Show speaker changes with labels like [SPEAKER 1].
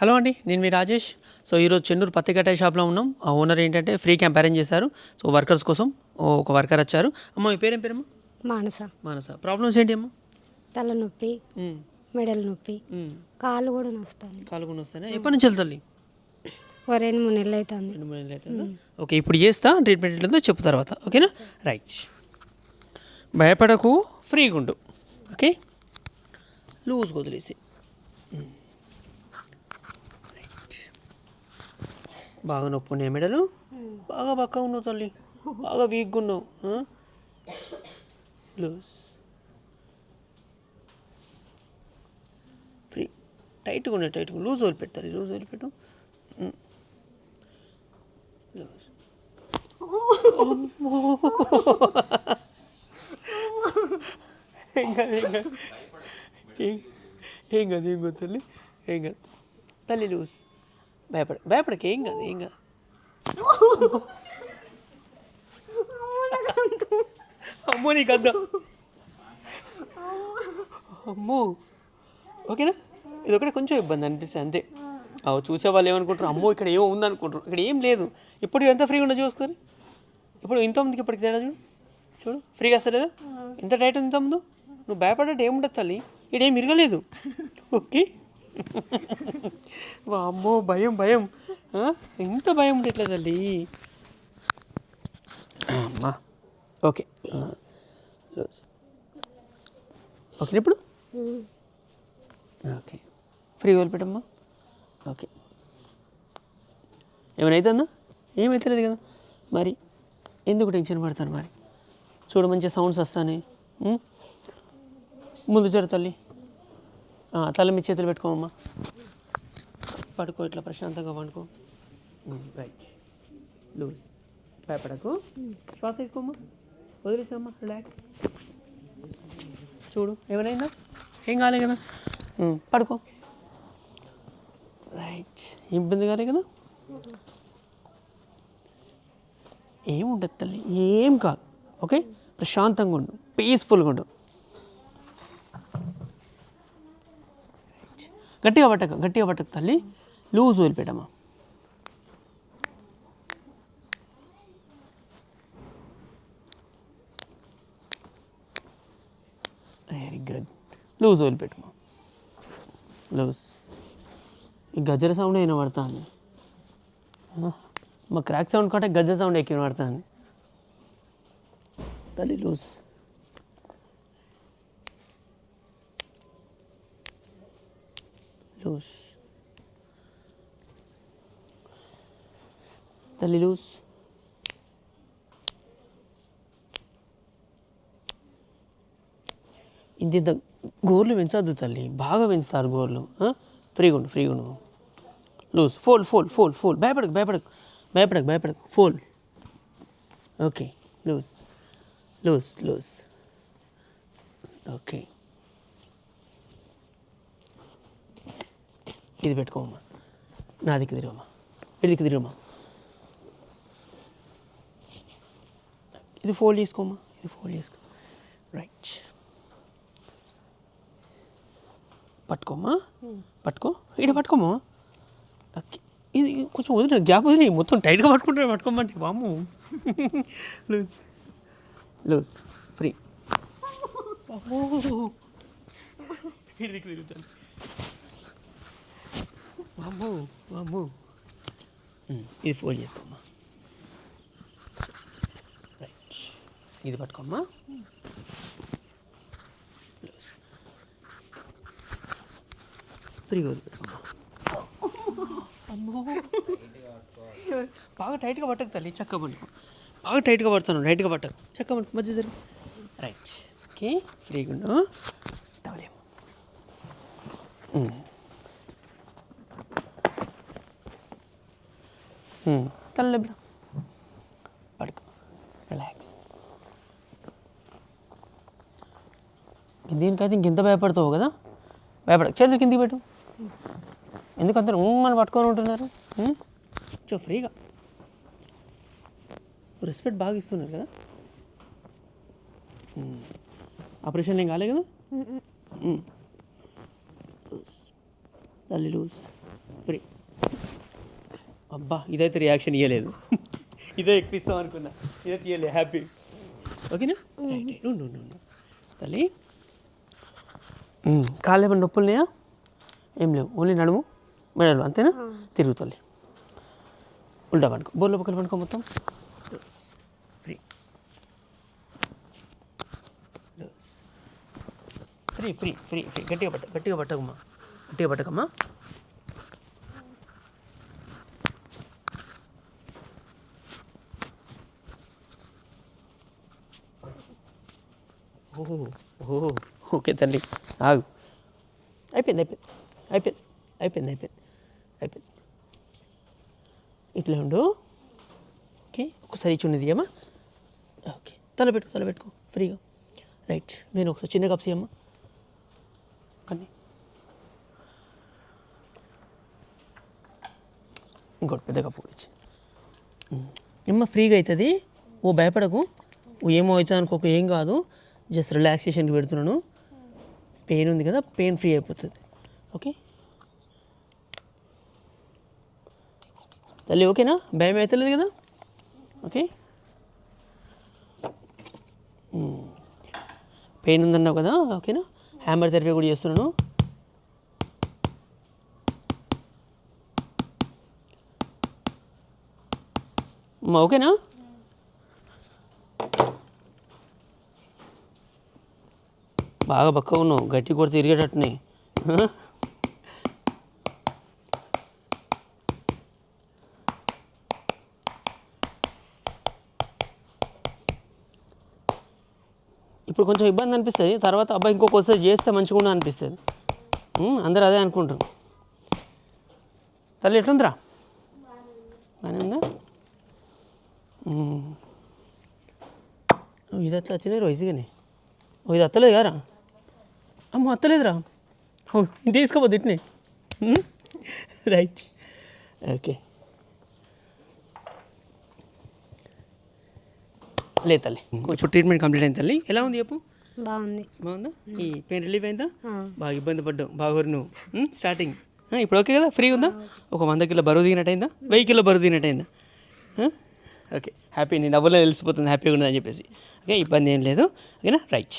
[SPEAKER 1] Hello అండి నేను మీ Rajesh. So ఈరోజు చెన్నూరు పత్తి కట్టాయి షాప్లో ఉన్నాం. ఆ ఓనర్ ఏంటంటే ఫ్రీ క్యాంప్ అరేంజ్ చేశారు. సో వర్కర్స్ కోసం ఒక వర్కర్ వచ్చారు. అమ్మ మీ పేరేం పేరమ్మా?
[SPEAKER 2] మానస.
[SPEAKER 1] మానస. ప్రాబ్లమ్స్ ఏంటి అమ్మా?
[SPEAKER 2] తలనొప్పి మెడల నొప్పి. కాళ్ళు కూడా నొస్తాను
[SPEAKER 1] కాలు కూడా వస్తాయి ఎప్పటి నుంచి వెళ్తాలి
[SPEAKER 2] ఓ రెండు మూడు నెలలు అవుతుంది
[SPEAKER 1] రెండు మూడు నెలలు అవుతుందా ఓకే ఇప్పుడు చేస్తా ట్రీట్మెంట్ ఎట్లుందో చెప్పు తర్వాత. ఓకేనా? రైట్. భయపడకు ఫ్రీగా ఉండు ఓకే? లూజ్ వదిలేసి బాగా నొప్పి ఉన్నాయి మెడలు? బాగా బక్క ఉన్నావు తల్లి. బాగా వీక్గా ఉన్నావు. లూజ్. ఫ్రీ. టైట్గా ఉన్నాయి టైట్గా లూజ్ వదిలిపెట్టాలి లూజ్ వదిలిపెట్టు. లూజ్. ఏం కాదు ఏం కాదు. ఏం ఏం కాదు ఏం కాదు తల్లి. ఏం కాదు. తల్లి లూజ్. భయపడ భయపడక ఏం కాదు ఏం కాదు. అమ్మో నీకు అద్దా అమ్మో. ఓకేనా? ఇది ఒకటే కొంచెం ఇబ్బంది అనిపిస్తుంది అంతే. అవు చూసే వాళ్ళు ఏమనుకుంటారు? అమ్మో ఇక్కడ ఏమో ఉందనుకుంటారు. ఇక్కడ ఏం లేదు. ఇప్పుడు ఎంత ఫ్రీగా ఉండదు చూసుకొని? ఇప్పుడు ఇంతమందికి ఇప్పటికి తేడా చూడు? చూడు ఫ్రీగా వస్తలేదా ఎంత టైట్ ఉంది ఇంతకుముందు నువ్వు భయపడ్డట్టు ఏముండదు తల్లి. ఇక్కడ ఏం ఇరగలేదు. ఓకే? అమ్మో భయం భయం? ఎంత భయం ఉంటే ఎట్లా తల్లి? అమ్మా. ఓకే. ఓకే ఇప్పుడు? ఓకే. ఫ్రీ వదిలిపెట్టమ్మా ఓకే. ఏమైనా అవుతుందా? ఏమవుతలేదు కదా. మరి ఎందుకు టెన్షన్ పడతాను మరి? చూడు మంచి సౌండ్స్ వస్తాయి ఉం? ముందు జర తల్లి. తల మీ చేతులు పెట్టుకోమమ్మా. పడుకో ఇట్లా ప్రశాంతంగా పండుకో రైట్. లూజ్ భయపడకు. శ్వాస తీసుకోమ్మా. వదిలేసామ్మా రిలాక్స్. చూడు ఏమైనా ఏం కాలే కదా? పడుకో. రైట్. ఇబ్బంది కాలే కదా? ఏం ఉండదు తల్లి ఏం కాదు. ఓకే? ప్రశాంతంగా ఉండు పీస్ఫుల్గా ఉండు. గట్టిగా పట్టక గట్టిగా పట్టక తల్లి. లూజ్ వదిలిపెట్టమ్మా. వెరీ గుడ్ లూజ్ వదిలిపెట్టమ్మా. లూజ్. ఈ గజర సౌండ్ అయినా పడుతుంది మా క్రాక్ సౌండ్ కంటే గజ్జల సౌండ్ ఎక్కువ పడుతుంది తల్లి లూజ్. Luz. తల్లి luz. ఇంత ఇంత గోర్లు పెంచద్దు తల్లి. బాగా పెంచుతారు గోర్లు ఫ్రీగా ఉండు ఫ్రీగా ఉండు. లూజ్ ఫోల్ ఫోల్ ఫోల్ ఫోల్ భయపడకు భయపడకు భయపడకు భయపడకు. Pole okay loose loose loose okay ఇది పెట్టుకోమ్మా నా దిక్కు తిరగమ్మా. ఇది దిక్కు తిరగమ్మా. ఇది ఫోల్డ్ చేసుకోమ్మా ఇది ఫోల్డ్ చేసుకో. రైట్ పట్టుకోమ్మా. పట్టుకో. ఇక్కడ పట్టుకోమ్మా. ఓకే. ఇది కొంచెం వదిలే గ్యాప్ వదిలే. మొత్తం టైట్గా పట్టుకుంటే పట్టుకోమంటే బాము లూజ్ లూజ్ ఫ్రీ ఇడికి తిరుగుతాను వామ్మో వామ్మో ఉమ్, ఇది ఫోల్డ్ చేసుకోమ్మా. రైట్ ఇది పట్టుకోమ్మా. ఫ్రీగా అమ్మో. బాగా టైట్గా పట్టకు తల్లి చక్క పట్టుకో. బాగా టైట్గా పడతాను టైట్గా పట్టకు. చక్క పట్టుకో మధ్య జరుగు రైట్ ఓకే ఫ్రీగా ఉండు. తవలేము తల్లెబ్బరా పడుకో. రిలాక్స్ దీనికైతే ఇంకెంత భయపడతావు కదా? భయపడ చేతులు కిందికి పెట్టు. ఎందుకు అందరు అని పట్టుకొని ఉంటున్నారు? ఉమ్? చూ ఫ్రీగా. రెస్పెక్ట్ బాగా ఇస్తున్నారు కదా. ఆపరేషన్ ఏం కాలే కదా. తల్లి లూజ్ ఫ్రీ అబ్బా ఇదైతే రియాక్షన్ ఇవ్వలేదు ఇదే ఎక్కువ ఇస్తాం అనుకున్నా. ఇదైతే ఇవ్వలేదు హ్యాపీ ఓకేనా? తల్లి. కాళ్ళు ఏమైనా నొప్పులు ఉన్నాయా? ఏం లేవు. ఓన్లీ నడుము మెడలు అంతేనా? తిరుగు తల్లి. ఉల్టా పడుకో బోర్లో పక్కన పడుకో మొత్తం. Free free free free free గట్టిగా పట్ట గట్టిగా పట్టకమ్మా. గట్టిగా పట్టకమ్మా. ఓహో ఓహో. ఓకే తల్లి ఆగు. అయిపోయింది అయిపోయింది. అయిపోయింది అయిపోయింది అయిపోయింది. అయిపోయింది. ఇట్లా ఉండు. ఓకే ఒకసారి ఇచ్చి ఉన్నది అమ్మా ఓకే తల పెట్టుకో తల పెట్టుకో ఫ్రీగా. రైట్ నేను ఒకసారి చిన్న కప్స్ అమ్మా కానీ. ఇంకోటి పెద్ద కప్పు కూడా ఇచ్చి. ఏమ్మా ఫ్రీగా అవుతుంది? ఓ భయపడకు. ఏమో అవుతుంది అనుకోకు ఏం కాదు. జస్ట్ రిలాక్సేషన్కి పెడుతున్నాను. పెయిన్ ఉంది కదా పెయిన్ ఫ్రీ అయిపోతుంది. ఓకే? తల్లి ఓకేనా? భయం అవుతలేదు కదా? ఓకే? పెయిన్ ఉందన్నావు కదా ఓకేనా? హ్యామర్ థెరపీ కూడా చేస్తున్నాను. ఓకేనా? బాగా పక్క నువ్వు గట్టి కొడితే తిరిగేటట్టునే ఇప్పుడు కొంచెం ఇబ్బంది అనిపిస్తుంది తర్వాత అబ్బాయి ఇంకొకసారి చేస్తే మంచిగా అనిపిస్తుంది. అందరూ అదే అనుకుంటారు. తల్లి ఎట్లుందిరా? బాగానే ఉందా? ఇది అట్లా వచ్చినాయి రోజుగానే కానీ ఇది అత్తలేదు కారా అమ్మ అత్తలేదురా. ఓ, ఇంటికి తీసుకోపోద్దు ఇట్నే రైట్. ఓకే. లేదు తల్లి. కొంచెం ట్రీట్మెంట్ కంప్లీట్ అయింది తల్లి. ఎలా ఉంది చెప్పు?
[SPEAKER 2] బాగుంది.
[SPEAKER 1] బాగుందా? ఈ పెయిన్ రిలీఫ్ అయిందా. బాగా ఇబ్బంది పడ్డావు. బాగా నువ్వు. స్టార్టింగ్. ఆ, ఇప్పుడు ఓకే కదా? ఫ్రీ ఉందా? ఒక వంద కిలో బరువు దిగినట్టు అయిందా వెయ్యి కిలో బరువు దిగినట్టు అయిందా ఆ? ఓకే. హ్యాపీ నీ నవ్వులో తెలిసిపోతుంది. హ్యాపీగా ఉన్నదని చెప్పేసి. ఓకే ఇబ్బంది ఏం లేదు. ఓకేనా? రైట్.